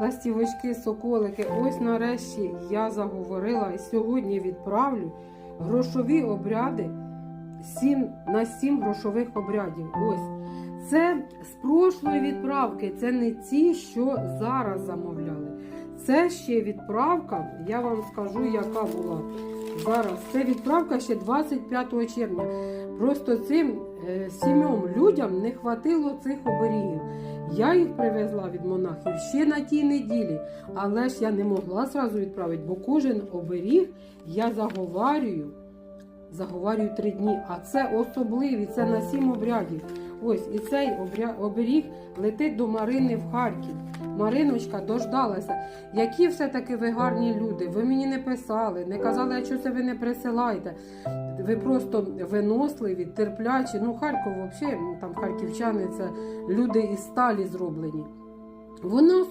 ластівочки, соколики. Ось нарешті я заговорила і сьогодні відправлю грошові обряди 7, на 7 грошових обрядів. Ось. Відправки, це не ті, що зараз замовляли. Це ще відправка, я вам скажу, яка була зараз. Це відправка ще 25 червня. Просто цим е, сімьом людям не хватило цих оберігів. Я їх привезла від монахів ще на тій неділі, але ж я не могла зразу відправити, бо кожен оберіг я заговарюю. Заговарюю три дні, а це особливі, це на сім обрядів. Ось і цей оберіг летить до Марини в Харків. Мариночка дождалася. Які все-таки ви гарні люди. Ви мені не писали, не казали, що це ви не присилаєте. Ви просто виносливі, терплячі. Ну, Харків, взагалі, там харківчани це люди із сталі зроблені. Вона